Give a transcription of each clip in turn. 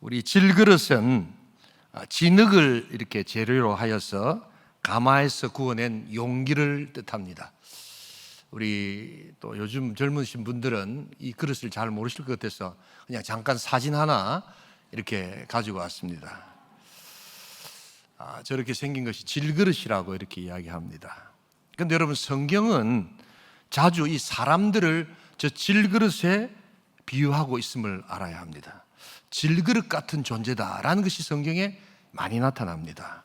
우리 질그릇은 아, 진흙을 이렇게 재료로 하여서 가마에서 구워낸 용기를 뜻합니다. 우리 또 요즘 젊으신 분들은 이 그릇을 잘 모르실 것 같아서 그냥 잠깐 사진 하나 이렇게 가지고 왔습니다. 아, 저렇게 생긴 것이 질그릇이라고 이렇게 이야기합니다. 근데 여러분 성경은 자주 이 사람들을 저 질그릇에 비유하고 있음을 알아야 합니다. 질그릇 같은 존재다라는 것이 성경에 많이 나타납니다.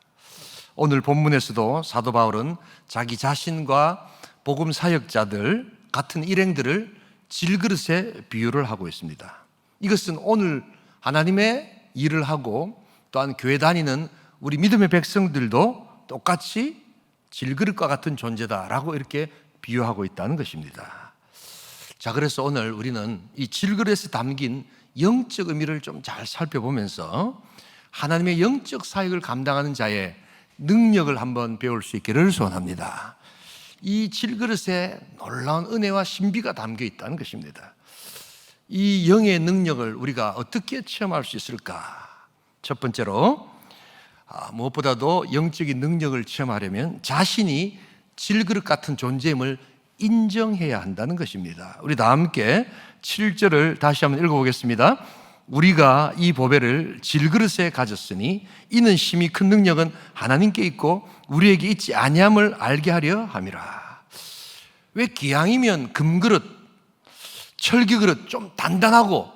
오늘 본문에서도 사도 바울은 자기 자신과 복음 사역자들 같은 일행들을 질그릇에 비유를 하고 있습니다. 이것은 오늘 하나님의 일을 하고 또한 교회 다니는 우리 믿음의 백성들도 똑같이 질그릇과 같은 존재다라고 이렇게 비유하고 있다는 것입니다. 자, 그래서 오늘 우리는 이 질그릇에 담긴 영적 의미를 좀 잘 살펴보면서 하나님의 영적 사역을 감당하는 자의 능력을 한번 배울 수 있기를 소원합니다. 이 질그릇에 놀라운 은혜와 신비가 담겨 있다는 것입니다. 이 영의 능력을 우리가 어떻게 체험할 수 있을까? 첫 번째로 아, 무엇보다도 영적인 능력을 체험하려면 자신이 질그릇 같은 존재임을 인정해야 한다는 것입니다. 우리 다 함께 7절을 다시 한번 읽어보겠습니다. 우리가 이 보배를 질그릇에 가졌으니 이는 심히 큰 능력은 하나님께 있고 우리에게 있지 아니함을 알게 하려 함이라. 왜 기왕이면 금그릇, 철기그릇 좀 단단하고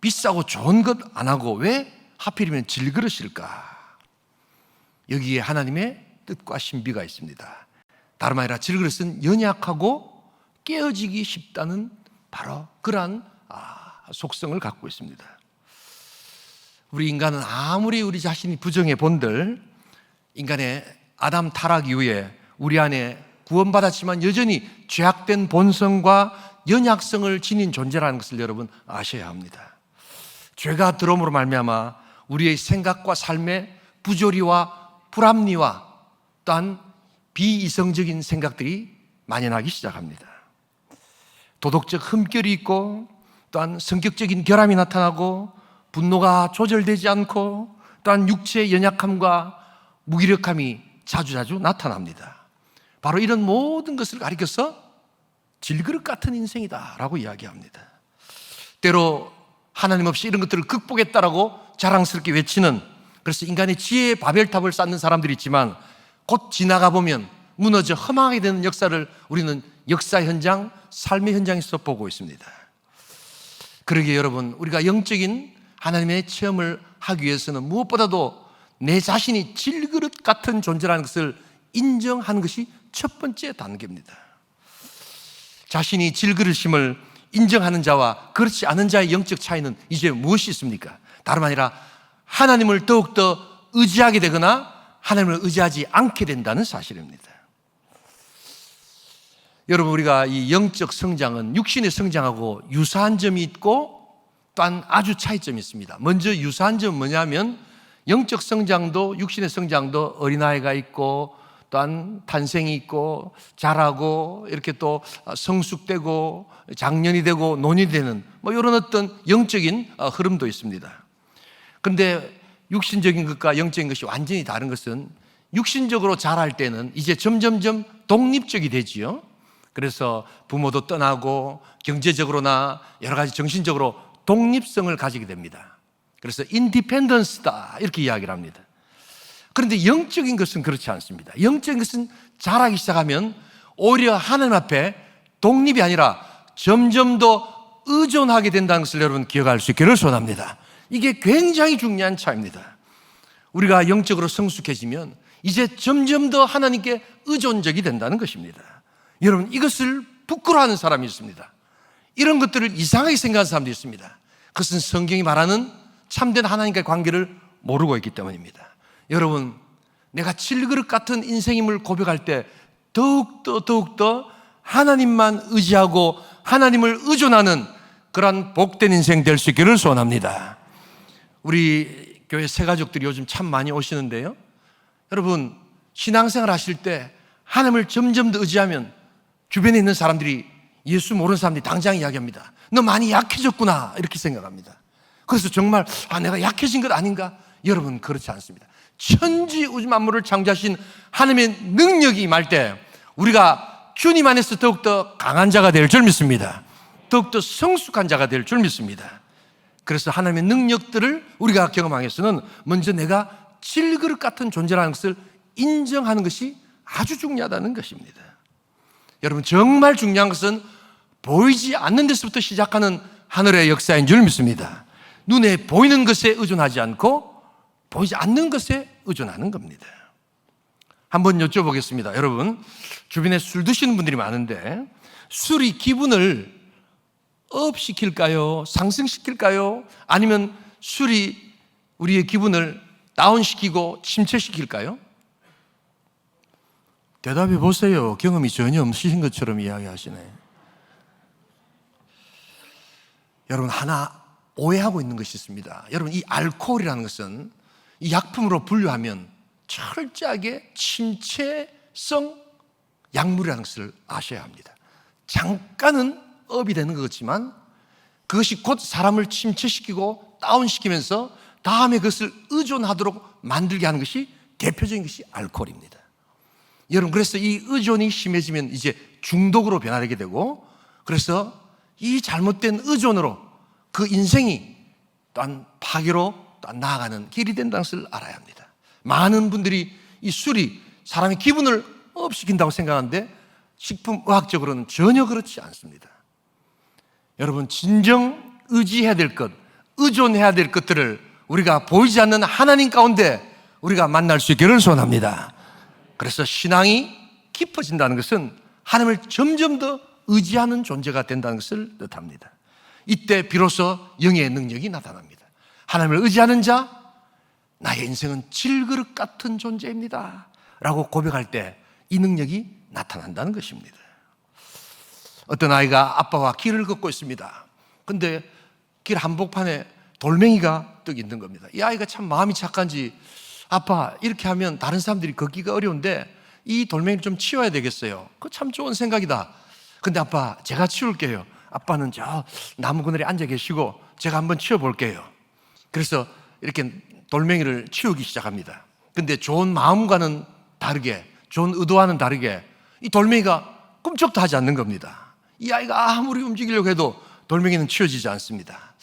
비싸고 좋은 것 안 하고 왜 하필이면 질그릇일까? 여기에 하나님의 뜻과 신비가 있습니다. 다름 아니라 질그릇은 연약하고 깨어지기 쉽다는 바로 그러한 아, 속성을 갖고 있습니다. 우리 인간은 아무리 우리 자신이 부정해 본들 인간의 아담 타락 이후에 우리 안에 구원받았지만 여전히 죄악된 본성과 연약성을 지닌 존재라는 것을 여러분 아셔야 합니다. 죄가 들어옴으로 말미암아 우리의 생각과 삶의 부조리와 불합리와 또한 비이성적인 생각들이 만연하기 시작합니다. 도덕적 흠결이 있고 또한 성격적인 결함이 나타나고 분노가 조절되지 않고 또한 육체의 연약함과 무기력함이 자주자주 나타납니다. 바로 이런 모든 것을 가리켜서 질그릇 같은 인생이다라고 이야기합니다. 때로 하나님 없이 이런 것들을 극복했다라고 자랑스럽게 외치는 그래서 인간의 지혜의 바벨탑을 쌓는 사람들이 있지만 곧 지나가 보면 무너져 허망하게 되는 역사를 우리는 역사 현장, 삶의 현장에서 보고 있습니다. 그러기에 여러분, 우리가 영적인 하나님의 체험을 하기 위해서는 무엇보다도 내 자신이 질그릇 같은 존재라는 것을 인정하는 것이 첫 번째 단계입니다. 자신이 질그릇임을 인정하는 자와 그렇지 않은 자의 영적 차이는 이제 무엇이 있습니까? 다름 아니라 하나님을 더욱더 의지하게 되거나 하나님을 의지하지 않게 된다는 사실입니다. 여러분, 우리가 이 영적 성장은 육신의 성장하고 유사한 점이 있고 또한 아주 차이점이 있습니다. 먼저 유사한 점은 뭐냐면 영적 성장도 육신의 성장도 어린아이가 있고 또한 탄생이 있고 자라고 이렇게 또 성숙되고 장년이 되고 논이 되는 뭐 이런 어떤 영적인 흐름도 있습니다. 그런데 육신적인 것과 영적인 것이 완전히 다른 것은 육신적으로 자랄 때는 이제 점점점 독립적이 되지요. 그래서 부모도 떠나고 경제적으로나 여러 가지 정신적으로 독립성을 가지게 됩니다. 그래서 인디펜던스다 이렇게 이야기를 합니다. 그런데 영적인 것은 그렇지 않습니다. 영적인 것은 자라기 시작하면 오히려 하나님 앞에 독립이 아니라 점점 더 의존하게 된다는 것을 여러분 기억할 수 있기를 소원합니다. 이게 굉장히 중요한 차입니다. 우리가 영적으로 성숙해지면 이제 점점 더 하나님께 의존적이 된다는 것입니다. 여러분 이것을 부끄러워하는 사람이 있습니다. 이런 것들을 이상하게 생각하는 사람도 있습니다. 그것은 성경이 말하는 참된 하나님과의 관계를 모르고 있기 때문입니다. 여러분, 내가 칠그릇 같은 인생임을 고백할 때 더욱더 더욱더 하나님만 의지하고 하나님을 의존하는 그러한 복된 인생 될 수 있기를 소원합니다. 우리 교회 새 가족들이 요즘 참 많이 오시는데요. 여러분, 신앙생활 하실 때 하나님을 점점 더 의지하면 주변에 있는 사람들이 예수 모르는 사람들이 당장 이야기합니다. 너 많이 약해졌구나. 이렇게 생각합니다. 그래서 정말 아 내가 약해진 것 아닌가? 여러분 그렇지 않습니다. 천지 우주 만물을 창조하신 하나님의 능력이 임할 때 우리가 주님 안에서 더욱더 강한 자가 될 줄 믿습니다. 더욱더 성숙한 자가 될 줄 믿습니다. 그래서 하나님의 능력들을 우리가 경험하기위해서는 먼저 내가 질그릇 같은 존재라는 것을 인정하는 것이 아주 중요하다는 것입니다. 여러분 정말 중요한 것은 보이지 않는 데서부터 시작하는 하늘의 역사인 줄 믿습니다. 눈에 보이는 것에 의존하지 않고 보이지 않는 것에 의존하는 겁니다. 한번 여쭤보겠습니다. 여러분, 주변에 술 드시는 분들이 많은데 술이 기분을 업 시킬까요? 상승시킬까요? 아니면 술이 우리의 기분을 다운시키고 침체시킬까요? 대답해 보세요. 경험이 전혀 없으신 것처럼 이야기하시네. 여러분, 하나 오해하고 있는 것이 있습니다. 여러분, 이 알코올이라는 것은 이 약품으로 분류하면 철저하게 침체성 약물이라는 것을 아셔야 합니다. 잠깐은 업이 되는 것 같지만 그것이 곧 사람을 침체시키고 다운시키면서 다음에 그것을 의존하도록 만들게 하는 것이 대표적인 것이 알코올입니다. 여러분, 그래서 이 의존이 심해지면 이제 중독으로 변화되게 되고 그래서 이 잘못된 의존으로 그 인생이 또한 파괴로 또한 나아가는 길이 된다는 것을 알아야 합니다. 많은 분들이 이 술이 사람의 기분을 업시킨다고 생각하는데 식품의학적으로는 전혀 그렇지 않습니다. 여러분, 진정 의지해야 될 것, 의존해야 될 것들을 우리가 보이지 않는 하나님 가운데 우리가 만날 수 있기를 소원합니다. 그래서 신앙이 깊어진다는 것은 하나님을 점점 더 의지하는 존재가 된다는 것을 뜻합니다. 이때 비로소 영의 능력이 나타납니다. 하나님을 의지하는 자, 나의 인생은 질그릇 같은 존재입니다. 라고 고백할 때 이 능력이 나타난다는 것입니다. 어떤 아이가 아빠와 길을 걷고 있습니다. 근데 길 한복판에 돌멩이가 떡 있는 겁니다. 이 아이가 참 마음이 착한지 아빠 이렇게 하면 다른 사람들이 걷기가 어려운데 이 돌멩이를 좀 치워야 되겠어요. 그 참 좋은 생각이다. 근데 아빠 제가 치울게요. 아빠는 저 나무 그늘에 앉아 계시고 제가 한번 치워볼게요. 그래서 이렇게 돌멩이를 치우기 시작합니다. 근데 좋은 마음과는 다르게, 좋은 의도와는 다르게 이 돌멩이가 꿈쩍도 하지 않는 겁니다. 이 아이가 아무리 움직이려고 해도 돌멩이는 치워지지 않습니다.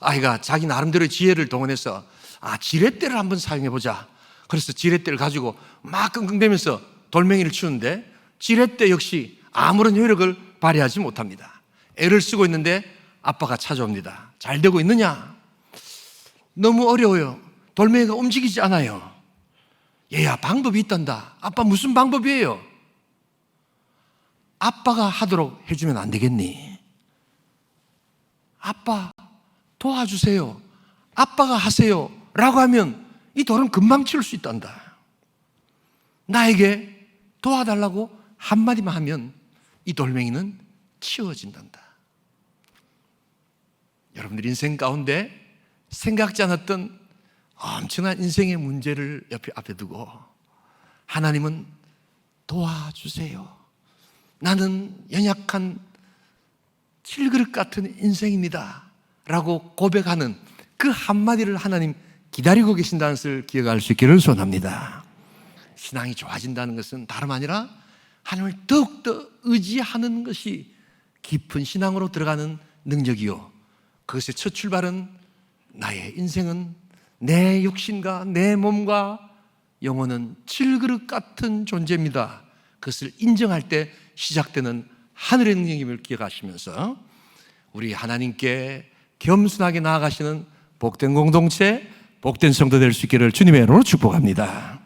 아이가 자기 나름대로의 지혜를 동원해서 아, 지렛대를 한번 사용해보자. 그래서 지렛대를 가지고 막 끙끙대면서 돌멩이를 치우는데 지렛대 역시 아무런 효력을 발휘하지 못합니다. 애를 쓰고 있는데 아빠가 찾아옵니다. 잘 되고 있느냐? 너무 어려워요. 돌멩이가 움직이지 않아요. 얘야, 방법이 있단다. 아빠 무슨 방법이에요? 아빠가 하도록 해주면 안 되겠니? 아빠, 도와주세요. 아빠가 하세요. 라고 하면 이 돌은 금방 치울 수 있단다. 나에게 도와달라고 한마디만 하면 이 돌멩이는 치워진단다. 여러분들 인생 가운데 생각지 않았던 엄청난 인생의 문제를 옆에 앞에 두고 하나님은 도와주세요. 나는 연약한 칠그릇 같은 인생입니다. 라고 고백하는 그 한마디를 하나님 기다리고 계신다는 것을 기억할 수 있기를 소원합니다. 신앙이 좋아진다는 것은 다름 아니라 하나님을 더욱더 의지하는 것이 깊은 신앙으로 들어가는 능력이요. 그것의 첫 출발은 나의 인생은 내 육신과 내 몸과 영혼은 칠그릇 같은 존재입니다. 그것을 인정할 때 시작되는 하늘의 능력임을 기억하시면서 우리 하나님께 겸손하게 나아가시는 복된 공동체, 복된 성도 될 수 있기를 주님의 이름으로 축복합니다.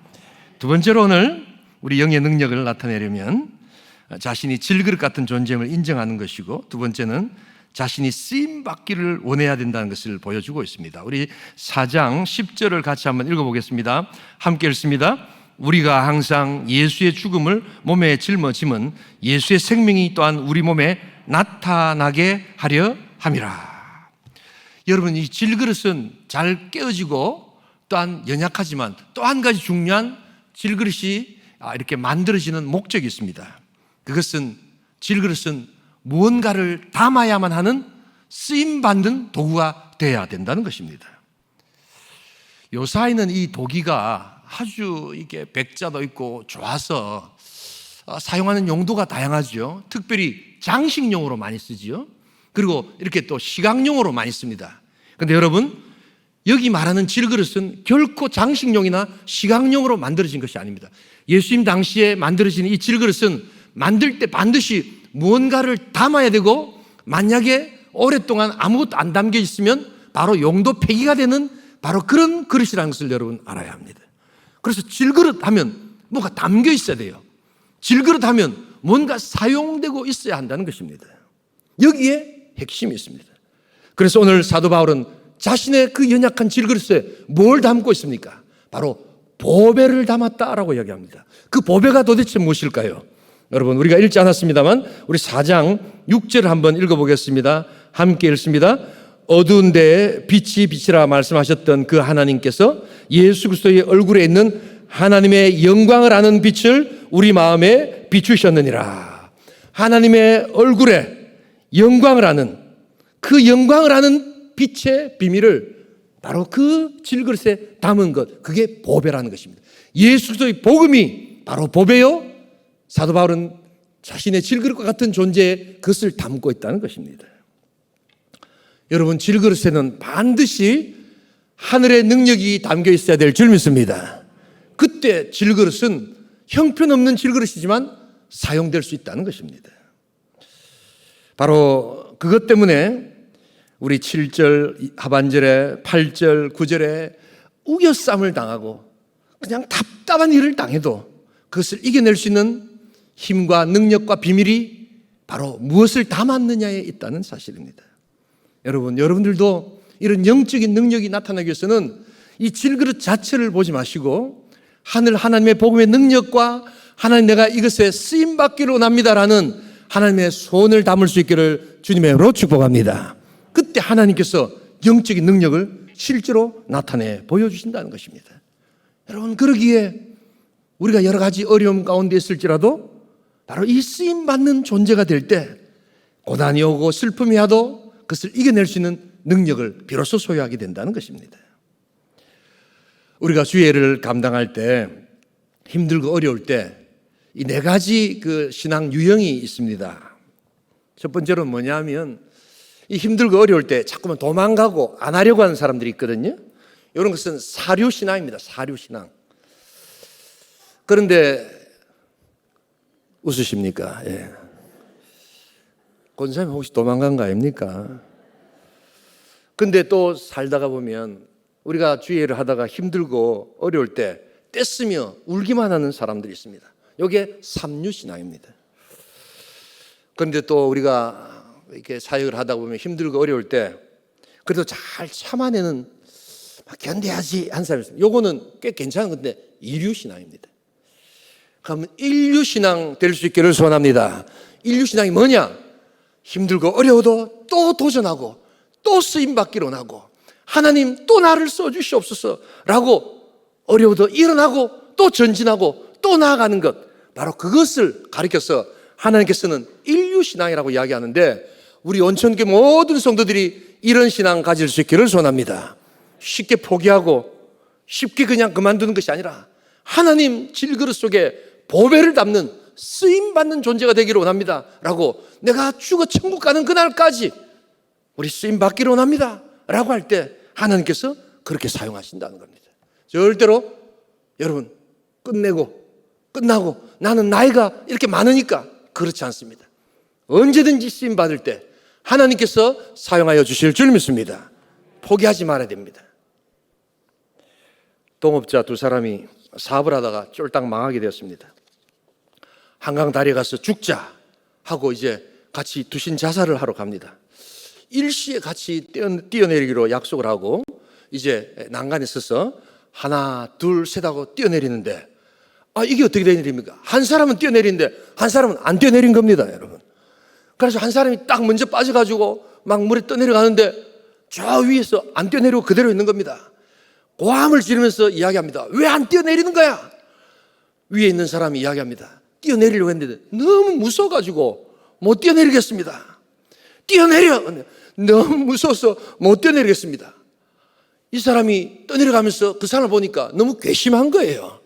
두 번째로 오늘 우리 영의 능력을 나타내려면 자신이 질그릇 같은 존재임을 인정하는 것이고 두 번째는 자신이 쓰임 받기를 원해야 된다는 것을 보여주고 있습니다. 우리 4장 10절을 같이 한번 읽어보겠습니다. 함께 읽습니다. 우리가 항상 예수의 죽음을 몸에 짊어짐은 예수의 생명이 또한 우리 몸에 나타나게 하려 함이라. 여러분 이 질그릇은 잘 깨어지고 또한 연약하지만 또 한 가지 중요한 질그릇이 아, 이렇게 만들어지는 목적이 있습니다. 그것은 질그릇은 무언가를 담아야만 하는 쓰임 받는 도구가 돼야 된다는 것입니다. 요사이는 이 도기가 아주 이게 백자도 있고 좋아서 어, 사용하는 용도가 다양하죠. 특별히 장식용으로 많이 쓰지요. 그리고 이렇게 또 시각용으로 많이 씁니다. 근데 여러분, 여기 말하는 질그릇은 결코 장식용이나 시각용으로 만들어진 것이 아닙니다. 예수님 당시에 만들어진 이 질그릇은 만들 때 반드시 무언가를 담아야 되고 만약에 오랫동안 아무것도 안 담겨 있으면 바로 용도 폐기가 되는 바로 그런 그릇이라는 것을 여러분 알아야 합니다. 그래서 질그릇 하면 뭐가 담겨 있어야 돼요. 질그릇 하면 뭔가 사용되고 있어야 한다는 것입니다. 여기에 핵심이 있습니다. 그래서 오늘 사도 바울은 자신의 그 연약한 질그릇에 뭘 담고 있습니까? 바로 보배를 담았다라고 이야기합니다. 그 보배가 도대체 무엇일까요? 여러분 우리가 읽지 않았습니다만 우리 4장 6절을 한번 읽어보겠습니다. 함께 읽습니다. 어두운 데에 빛이 빛이라 말씀하셨던 그 하나님께서 예수 그리스도의 얼굴에 있는 하나님의 영광을 아는 빛을 우리 마음에 비추셨느니라. 하나님의 얼굴에 영광을 아는 그 영광을 아는 빛의 비밀을 바로 그 질그릇에 담은 것 그게 보배라는 것입니다. 예수 그리스도의 복음이 바로 보배요. 사도 바울은 자신의 질그릇과 같은 존재에 그것을 담고 있다는 것입니다. 여러분 질그릇에는 반드시 하늘의 능력이 담겨 있어야 될 줄 믿습니다. 그때 질그릇은 형편없는 질그릇이지만 사용될 수 있다는 것입니다. 바로 그것 때문에 우리 7절 하반절에 8절 9절에 우겨쌈을 당하고 그냥 답답한 일을 당해도 그것을 이겨낼 수 있는 힘과 능력과 비밀이 바로 무엇을 담았느냐에 있다는 사실입니다. 여러분, 여러분들도 이런 영적인 능력이 나타나기 위해서는 이 질그릇 자체를 보지 마시고 하늘 하나님의 복음의 능력과 하나님 내가 이것에 쓰임 받기를 원합니다라는 하나님의 손을 담을 수 있기를 주님의 이름으로 축복합니다. 그때 하나님께서 영적인 능력을 실제로 나타내 보여주신다는 것입니다. 여러분, 그러기에 우리가 여러 가지 어려움 가운데 있을지라도 바로 이 쓰임 받는 존재가 될 때 고난이 오고 슬픔이 와도 그것을 이겨낼 수 있는 능력을 비로소 소유하게 된다는 것입니다. 우리가 주예를 감당할 때 힘들고 어려울 때 이 네 가지 그 신앙 유형이 있습니다. 첫 번째로는 뭐냐면 이 힘들고 어려울 때 자꾸만 도망가고 안 하려고 하는 사람들이 있거든요. 이런 것은 사류 신앙입니다. 사류 신앙. 그런데 웃으십니까? 예. 권사님 혹시 도망간 거 아닙니까? 근데 또 살다가 보면 우리가 주의를 하다가 힘들고 어려울 때 떼쓰며 울기만 하는 사람들이 있습니다. 이게 삼류 신앙입니다. 그런데 또 우리가 이렇게 사역을 하다 보면 힘들고 어려울 때 그래도 잘 참아내는 막 견뎌야지 한 사람이 있습니다. 요거는 꽤 괜찮은 건데 이류 신앙입니다. 그러면 인류 신앙 될 수 있기를 소원합니다. 인류 신앙이 뭐냐? 힘들고 어려워도 또 도전하고 또 쓰임 받기를 원하고 하나님 또 나를 써 주시옵소서 라고 어려워도 일어나고 또 전진하고 또 나아가는 것 바로 그것을 가리켜서 하나님께서는 인류 신앙이라고 이야기하는데 우리 온천교 모든 성도들이 이런 신앙 가질 수 있기를 소원합니다. 쉽게 포기하고 쉽게 그냥 그만두는 것이 아니라 하나님 질그릇 속에 보배를 담는 쓰임 받는 존재가 되기를 원합니다. 라고 내가 죽어 천국 가는 그날까지 우리 쓰임 받기를 원합니다. 라고 할 때 하나님께서 그렇게 사용하신다는 겁니다. 절대로 여러분 끝내고 끝나고 나는 나이가 이렇게 많으니까 그렇지 않습니다. 언제든지 쓰임 받을 때 하나님께서 사용하여 주실 줄 믿습니다. 포기하지 말아야 됩니다. 동업자 두 사람이 사업을 하다가 쫄딱 망하게 되었습니다. 한강 다리에 가서 죽자 하고 이제 같이 투신 자살을 하러 갑니다. 일시에 같이 뛰어 내리기로 약속을 하고 이제 난간에 서서 하나 둘 셋 하고 뛰어내리는데 아 이게 어떻게 된 일입니까? 한 사람은 뛰어내리는데 한 사람은 안 뛰어내린 겁니다, 여러분. 그래서 한 사람이 딱 먼저 빠져가지고 막 물에 떠내려가는데 저 위에서 안 뛰어내리고 그대로 있는 겁니다. 고함을 지르면서 이야기합니다. 왜 안 뛰어내리는 거야? 위에 있는 사람이 이야기합니다. 뛰어내리려고 했는데 너무 무서워가지고 못 뛰어내리겠습니다. 뛰어내려! 너무 무서워서 못 뛰어내리겠습니다. 이 사람이 떠내려가면서 그 사람을 보니까 너무 괘씸한 거예요.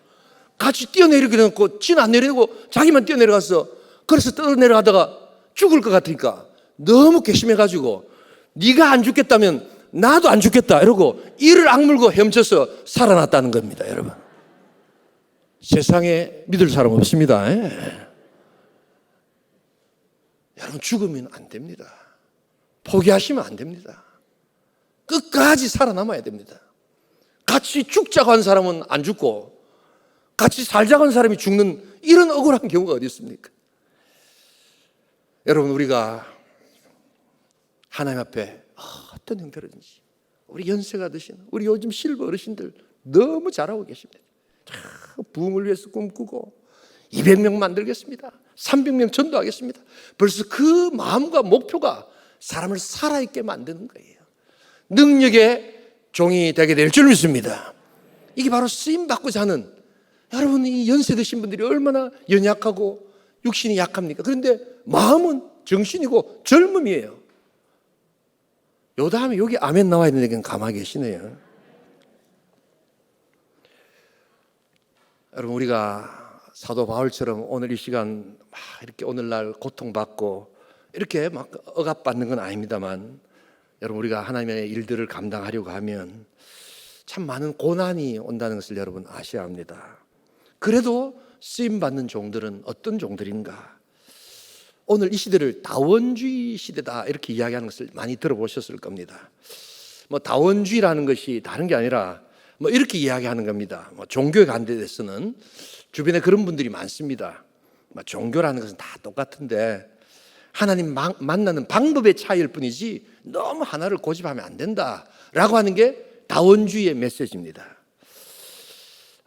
같이 뛰어내리게 놓고 지는 안 내리고 자기만 뛰어내려가서 그래서 떠내려가다가 죽을 것 같으니까 너무 괘씸해가지고 네가 안 죽겠다면 나도 안 죽겠다 이러고 이를 악물고 헤엄쳐서 살아났다는 겁니다 여러분. 세상에 믿을 사람 없습니다. 예. 여러분 죽으면 안 됩니다. 포기하시면 안 됩니다. 끝까지 살아남아야 됩니다. 같이 죽자고 한 사람은 안 죽고 같이 살자고 한 사람이 죽는 이런 억울한 경우가 어디 있습니까? 여러분 우리가 하나님 앞에 어떤 형태로든지 우리 연세가 드신 우리 요즘 실버 어르신들 너무 잘하고 계십니다. 참 부흥을 위해서 꿈꾸고 200명 만들겠습니다. 300명 전도하겠습니다. 벌써 그 마음과 목표가 사람을 살아있게 만드는 거예요. 능력의 종이 되게 될 줄 믿습니다. 이게 바로 쓰임 받고자 하는 여러분 이 연세 드신 분들이 얼마나 연약하고 육신이 약합니까? 그런데 마음은 정신이고 젊음이에요. 요 다음에 여기 아멘 나와야 되는데 그냥 가만히 계시네요. 여러분 우리가 사도 바울처럼 오늘 이 시간 막 이렇게 오늘날 고통받고 이렇게 막 억압받는 건 아닙니다만 여러분 우리가 하나님의 일들을 감당하려고 하면 참 많은 고난이 온다는 것을 여러분 아셔야 합니다. 그래도 쓰임 받는 종들은 어떤 종들인가? 오늘 이 시대를 다원주의 시대다 이렇게 이야기하는 것을 많이 들어보셨을 겁니다. 뭐 다원주의라는 것이 다른 게 아니라 뭐 이렇게 이야기하는 겁니다. 뭐 종교에 관대해서는 주변에 그런 분들이 많습니다. 뭐 종교라는 것은 다 똑같은데 하나님 마- 만나는 방법의 차이일 뿐이지 너무 하나를 고집하면 안 된다라고 하는 게 다원주의의 메시지입니다.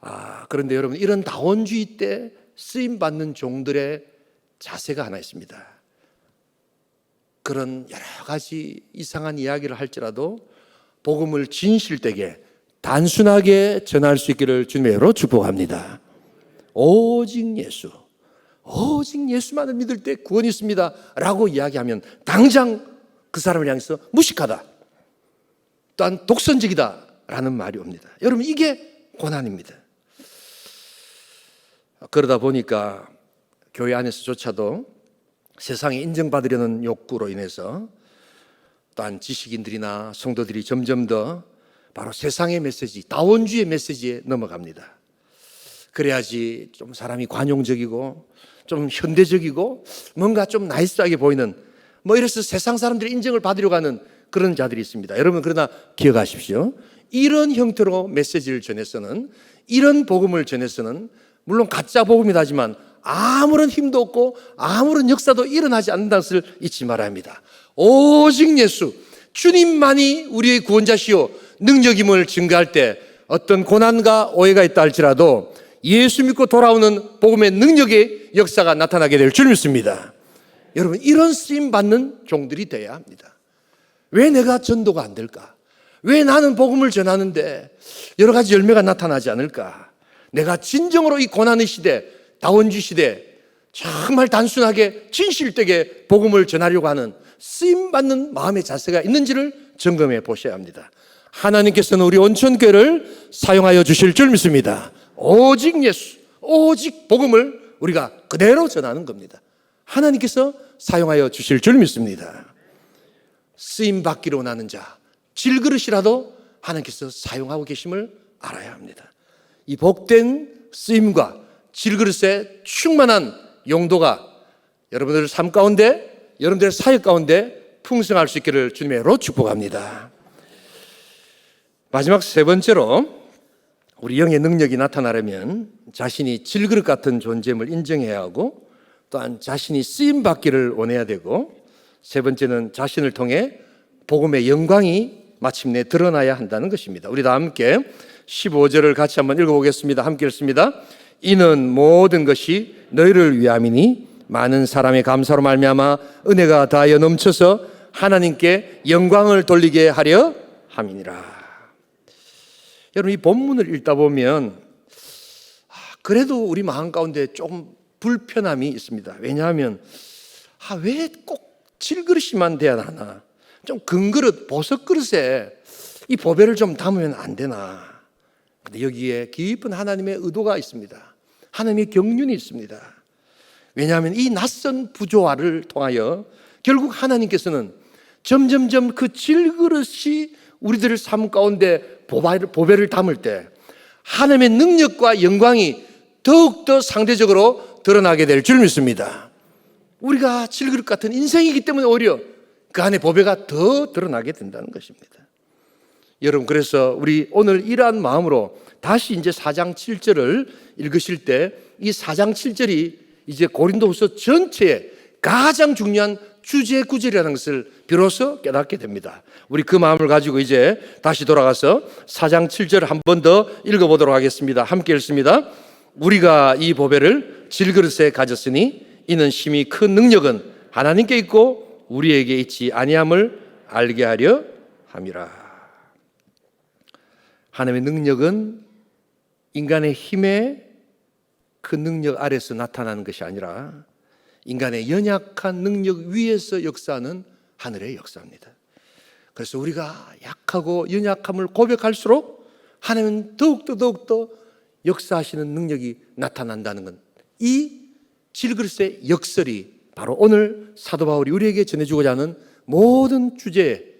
아, 그런데 여러분 이런 다원주의 때 쓰임 받는 종들의 자세가 하나 있습니다. 그런 여러 가지 이상한 이야기를 할지라도 복음을 진실되게 단순하게 전할 수 있기를 주님으로 축복합니다. 오직 예수, 오직 예수만을 믿을 때 구원이 있습니다. 라고 이야기하면 당장 그 사람을 향해서 무식하다. 또한 독선적이다. 라는 말이 옵니다. 여러분, 이게 고난입니다. 그러다 보니까 교회 안에서조차도 세상에 인정받으려는 욕구로 인해서 또한 지식인들이나 성도들이 점점 더 바로 세상의 메시지, 다원주의 메시지에 넘어갑니다. 그래야지 좀 사람이 관용적이고 좀 현대적이고 뭔가 좀 나이스하게 보이는 뭐 이래서 세상 사람들의 인정을 받으려고 하는 그런 자들이 있습니다. 여러분 그러나 기억하십시오. 이런 형태로 메시지를 전해서는 이런 복음을 전해서는 물론 가짜 복음이다 하지만 아무런 힘도 없고 아무런 역사도 일어나지 않는다는 것을 잊지 말아야 합니다. 오직 예수, 주님만이 우리의 구원자시요 능력임을 증거할 때 어떤 고난과 오해가 있다 할지라도 예수 믿고 돌아오는 복음의 능력의 역사가 나타나게 될 줄 믿습니다. 여러분 이런 쓰임 받는 종들이 돼야 합니다. 왜 내가 전도가 안 될까? 왜 나는 복음을 전하는데 여러 가지 열매가 나타나지 않을까? 내가 진정으로 이 고난의 시대, 다원주 시대 정말 단순하게 진실되게 복음을 전하려고 하는 쓰임 받는 마음의 자세가 있는지를 점검해 보셔야 합니다. 하나님께서는 우리 온천교를 사용하여 주실 줄 믿습니다. 오직 예수, 오직 복음을 우리가 그대로 전하는 겁니다. 하나님께서 사용하여 주실 줄 믿습니다. 쓰임 받기로 나는 자, 질그릇이라도 하나님께서 사용하고 계심을 알아야 합니다. 이 복된 쓰임과 질그릇의 충만한 용도가 여러분들 삶 가운데, 여러분들의 사역 가운데 풍성할 수 있기를 주님의 로 축복합니다. 마지막 세 번째로 우리 영의 능력이 나타나려면 자신이 질그릇 같은 존재임을 인정해야 하고 또한 자신이 쓰임 받기를 원해야 되고 세 번째는 자신을 통해 복음의 영광이 마침내 드러나야 한다는 것입니다. 우리 다 함께 15절을 같이 한번 읽어보겠습니다. 함께 읽습니다. 이는 모든 것이 너희를 위함이니 많은 사람의 감사로 말미암아 은혜가 다하여 넘쳐서 하나님께 영광을 돌리게 하려 함이니라. 여러분 이 본문을 읽다 보면 아, 그래도 우리 마음 가운데 조금 불편함이 있습니다. 왜냐하면 아, 왜 꼭 질그릇이만 돼야 하나? 좀 금그릇, 보석 그릇에 이 보배를 좀 담으면 안 되나. 근데 여기에 깊은 하나님의 의도가 있습니다. 하나님의 경륜이 있습니다. 왜냐하면 이 낯선 부조화를 통하여 결국 하나님께서는 점점점 그 질그릇이 우리들의 삶 가운데 보배를 담을 때 하나님의 능력과 영광이 더욱더 상대적으로 드러나게 될 줄 믿습니다. 우리가 질그릇 같은 인생이기 때문에 오히려 그 안에 보배가 더 드러나게 된다는 것입니다. 여러분 그래서 우리 오늘 이러한 마음으로 다시 이제 4장 7절을 읽으실 때 이 4장 7절이 이제 고린도후서 전체에 가장 중요한 주제 구절이라는 것을 비로소 깨닫게 됩니다. 우리 그 마음을 가지고 이제 다시 돌아가서 4장 7절 한 번 더 읽어보도록 하겠습니다. 함께 읽습니다. 우리가 이 보배를 질그릇에 가졌으니 이는 심히 큰 능력은 하나님께 있고 우리에게 있지 아니함을 알게 하려 함이라. 하나님의 능력은 인간의 힘의 그 능력 아래서 나타나는 것이 아니라 인간의 연약한 능력 위에서 역사하는 하늘의 역사입니다. 그래서 우리가 약하고 연약함을 고백할수록 하나님은 더욱더 더욱더 역사하시는 능력이 나타난다는 건 이 질그릇의 역설이 바로 오늘 사도 바울이 우리에게 전해주고자 하는 모든 주제,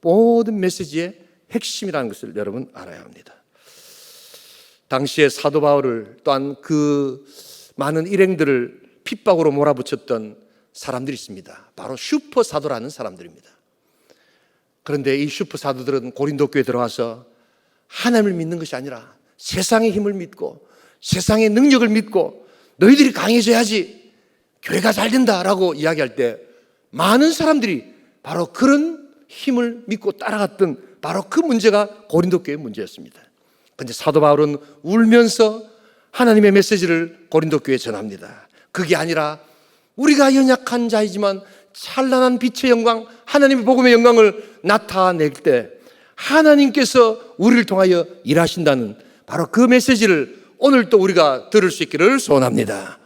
모든 메시지의 핵심이라는 것을 여러분 알아야 합니다. 당시에 사도 바울을 또한 그 많은 일행들을 핍박으로 몰아붙였던 사람들이 있습니다. 바로 슈퍼 사도라는 사람들입니다. 그런데 이 슈퍼 사도들은 고린도 교에 들어와서 하나님을 믿는 것이 아니라 세상의 힘을 믿고 세상의 능력을 믿고 너희들이 강해져야지 교회가 잘 된다라고 이야기할 때 많은 사람들이 바로 그런 힘을 믿고 따라갔던 바로 그 문제가 고린도 교회의 문제였습니다. 근데 사도 바울은 울면서 하나님의 메시지를 고린도 교회에 전합니다. 그게 아니라 우리가 연약한 자이지만 찬란한 빛의 영광, 하나님의 복음의 영광을 나타낼 때 하나님께서 우리를 통하여 일하신다는 바로 그 메시지를 오늘 또 우리가 들을 수 있기를 소원합니다.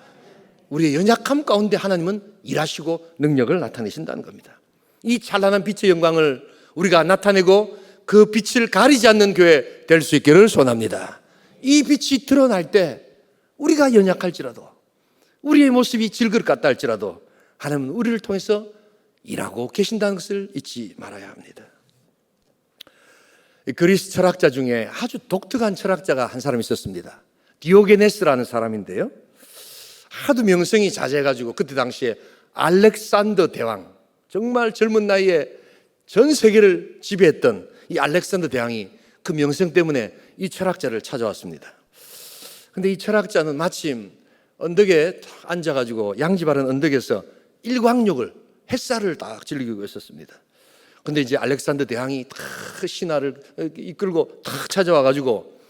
우리의 연약함 가운데 하나님은 일하시고 능력을 나타내신다는 겁니다. 이 찬란한 빛의 영광을 우리가 나타내고 그 빛을 가리지 않는 교회 될 수 있기를 소원합니다. 이 빛이 드러날 때 우리가 연약할지라도 우리의 모습이 질그릇 같다 할지라도 하나님은 우리를 통해서 일하고 계신다는 것을 잊지 말아야 합니다. 이 그리스 철학자 중에 아주 독특한 철학자가 한 사람 있었습니다. 디오게네스라는 사람인데요. 하도 명성이 자제해가지고 그때 당시에 알렉산더 대왕 정말 젊은 나이에 전 세계를 지배했던 이 알렉산더 대왕이 그 명성 때문에 이 철학자를 찾아왔습니다. 근데 이 철학자는 마침 언덕에 탁 앉아가지고 양지 바른 언덕에서 일광욕을 햇살을 딱 즐기고 있었습니다. 근데 이제 알렉산더 대왕이 탁 신하를 이끌고 탁 찾아와가지고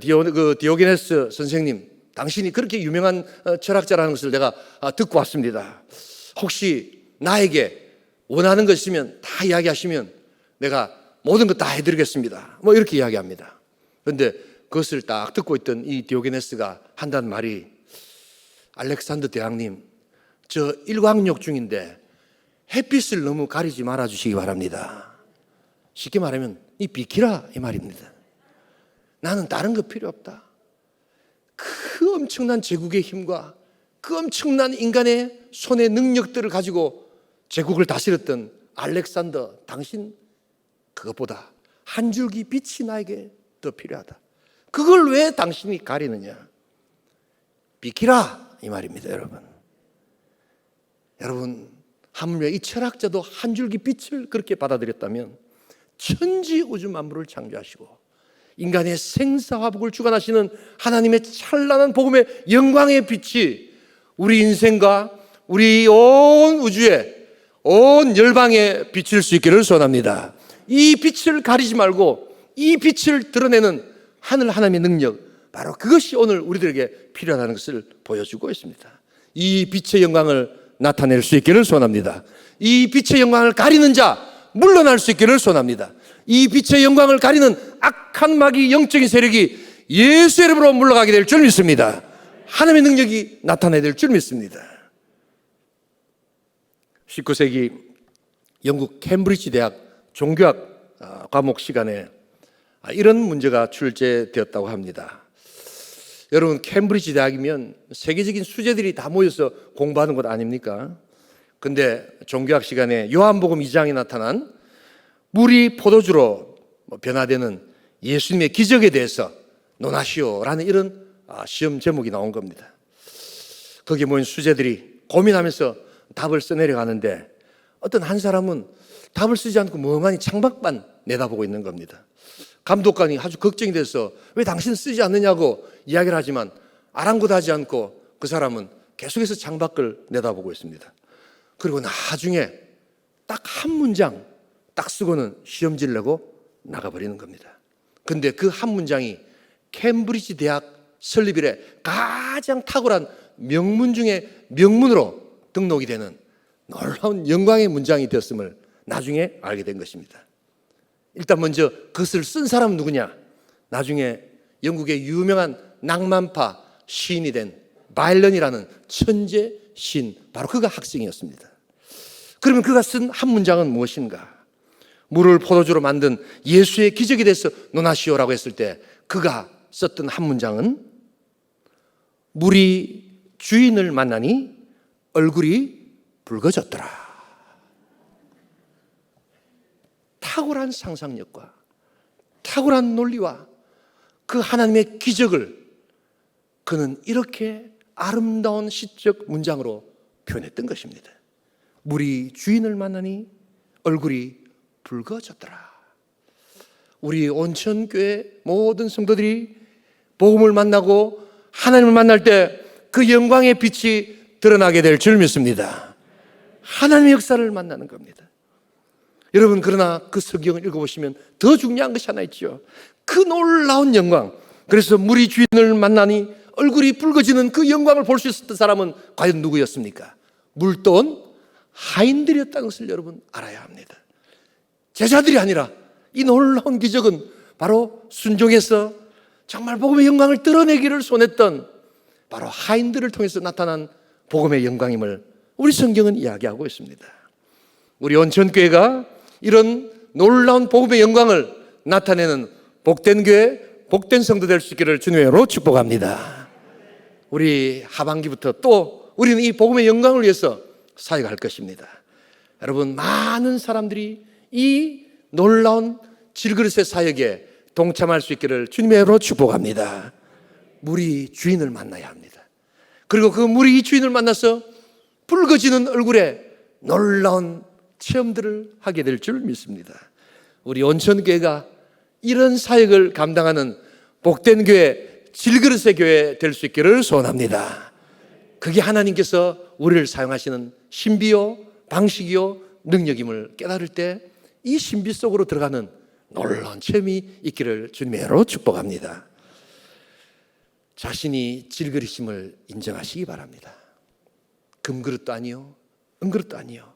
디오, 그 디오게네스 선생님, 당신이 그렇게 유명한 어, 철학자라는 것을 내가 아, 듣고 왔습니다. 혹시 나에게 원하는 것 있으면 다 이야기하시면 내가 모든 것다 해드리겠습니다. 뭐 이렇게 이야기합니다. 그런데 그것을 딱 듣고 있던 이 디오게네스가 한다는 말이 알렉산더 대왕님, 저 일광욕 중인데 햇빛을 너무 가리지 말아 주시기 바랍니다. 쉽게 말하면 이 비키라 이 말입니다. 나는 다른 거 필요 없다. 그 엄청난 제국의 힘과 그 엄청난 인간의 손의 능력들을 가지고 제국을 다스렸던 알렉산더 당신 그것보다 한 줄기 빛이 나에게 더 필요하다. 그걸 왜 당신이 가리느냐? 비키라 이 말입니다, 여러분. 여러분 하물며 이 철학자도 한 줄기 빛을 그렇게 받아들였다면 천지 우주 만물을 창조하시고 인간의 생사화복을 주관하시는 하나님의 찬란한 복음의 영광의 빛이 우리 인생과 우리 온 우주에 온 열방에 비칠 수 있기를 소원합니다. 이 빛을 가리지 말고 이 빛을 드러내는 하늘 하나님의 능력 바로 그것이 오늘 우리들에게 필요하다는 것을 보여주고 있습니다. 이 빛의 영광을 나타낼 수 있기를 소원합니다. 이 빛의 영광을 가리는 자 물러날 수 있기를 소원합니다. 이 빛의 영광을 가리는 악한 마귀 영적인 세력이 예수 이름으로 물러가게 될 줄 믿습니다. 하나님의 능력이 나타나야 될 줄 믿습니다. 19세기 영국 캠브리지 대학 종교학 아, 과목 시간에 아, 이런 문제가 출제되었다고 합니다. 여러분 캠브리지 대학이면 세계적인 수재들이 다 모여서 공부하는 곳 아닙니까? 근데 종교학 시간에 요한복음 2장에 나타난 물이 포도주로 뭐 변화되는 예수님의 기적에 대해서 논하시오라는 이런 아, 시험 제목이 나온 겁니다. 거기에 모인 수재들이 고민하면서 답을 써내려가는데 어떤 한 사람은 답을 쓰지 않고 멍하니 창밖만 내다보고 있는 겁니다. 감독관이 아주 걱정이 돼서 왜 당신은 쓰지 않느냐고 이야기를 하지만 아랑곳하지 않고 그 사람은 계속해서 창밖을 내다보고 있습니다. 그리고 나중에 딱 한 문장 딱 쓰고는 시험지를 내고 나가버리는 겁니다. 근데 그 한 문장이 캠브리지 대학 설립일에 가장 탁월한 명문 중에 명문으로 등록이 되는 놀라운 영광의 문장이 되었음을 나중에 알게 된 것입니다. 일단 먼저 그것을 쓴 사람은 누구냐? 나중에 영국의 유명한 낭만파 시인이 된 바일런이라는 천재 시인 바로 그가 학생이었습니다. 그러면 그가 쓴 한 문장은 무엇인가? 물을 포도주로 만든 예수의 기적에 대해서 논하시오라고 했을 때 그가 썼던 한 문장은 물이 주인을 만나니 얼굴이 붉어졌더라. 탁월한 상상력과 탁월한 논리와 그 하나님의 기적을 그는 이렇게 아름다운 시적 문장으로 표현했던 것입니다. 물이 주인을 만나니 얼굴이 붉어졌더라. 우리 온천교회 모든 성도들이 복음을 만나고 하나님을 만날 때 그 영광의 빛이 드러나게 될 줄 믿습니다. 하나님의 역사를 만나는 겁니다. 여러분 그러나 그 성경을 읽어보시면 더 중요한 것이 하나 있죠. 그 놀라운 영광. 그래서 물이 주인을 만나니 얼굴이 붉어지는 그 영광을 볼 수 있었던 사람은 과연 누구였습니까? 물돈 하인들이었다는 것을 여러분 알아야 합니다. 제자들이 아니라 이 놀라운 기적은 바로 순종해서 정말 복음의 영광을 드러내기를 손했던 바로 하인들을 통해서 나타난 복음의 영광임을 우리 성경은 이야기하고 있습니다. 우리 온천교회가 이런 놀라운 복음의 영광을 나타내는 복된 교회, 복된 성도 될 수 있기를 주님의 이름으로 축복합니다. 우리 하반기부터 또 우리는 이 복음의 영광을 위해서 사역할 것입니다. 여러분 많은 사람들이 이 놀라운 질그릇의 사역에 동참할 수 있기를 주님의 이름으로 축복합니다. 물이 주인을 만나야 합니다. 그리고 그 물이 이 주인을 만나서 붉어지는 얼굴에 놀라운 체험들을 하게 될 줄 믿습니다. 우리 온천교회가 이런 사역을 감당하는 복된 교회, 질그릇의 교회 될 수 있기를 소원합니다. 그게 하나님께서 우리를 사용하시는 신비요, 방식이요, 능력임을 깨달을 때 이 신비 속으로 들어가는 놀라운 체험이 있기를 주님의 이름으로 축복합니다. 자신이 질그릇임을 인정하시기 바랍니다. 금그릇도 아니요, 은그릇도 아니요.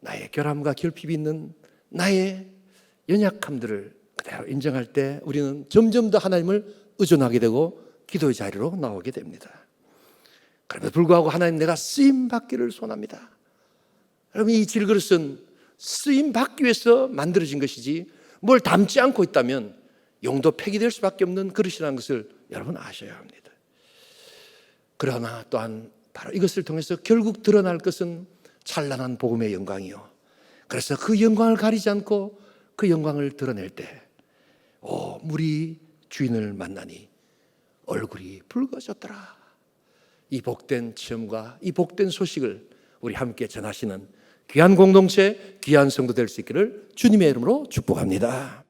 나의 결함과 결핍이 있는 나의 연약함들을 그대로 인정할 때 우리는 점점 더 하나님을 의존하게 되고 기도의 자리로 나오게 됩니다. 그럼에도 불구하고 하나님 내가 쓰임 받기를 소원합니다. 여러분 이 질그릇은 쓰임 받기 위해서 만들어진 것이지 뭘 담지 않고 있다면 용도 폐기될 수밖에 없는 그릇이라는 것을 여러분 아셔야 합니다. 그러나 또한 바로 이것을 통해서 결국 드러날 것은 찬란한 복음의 영광이요. 그래서 그 영광을 가리지 않고 그 영광을 드러낼 때, 오, 물이 주인을 만나니 얼굴이 붉어졌더라. 이 복된 체험과 이 복된 소식을 우리 함께 전하시는 귀한 공동체, 귀한 성도 될 수 있기를 주님의 이름으로 축복합니다.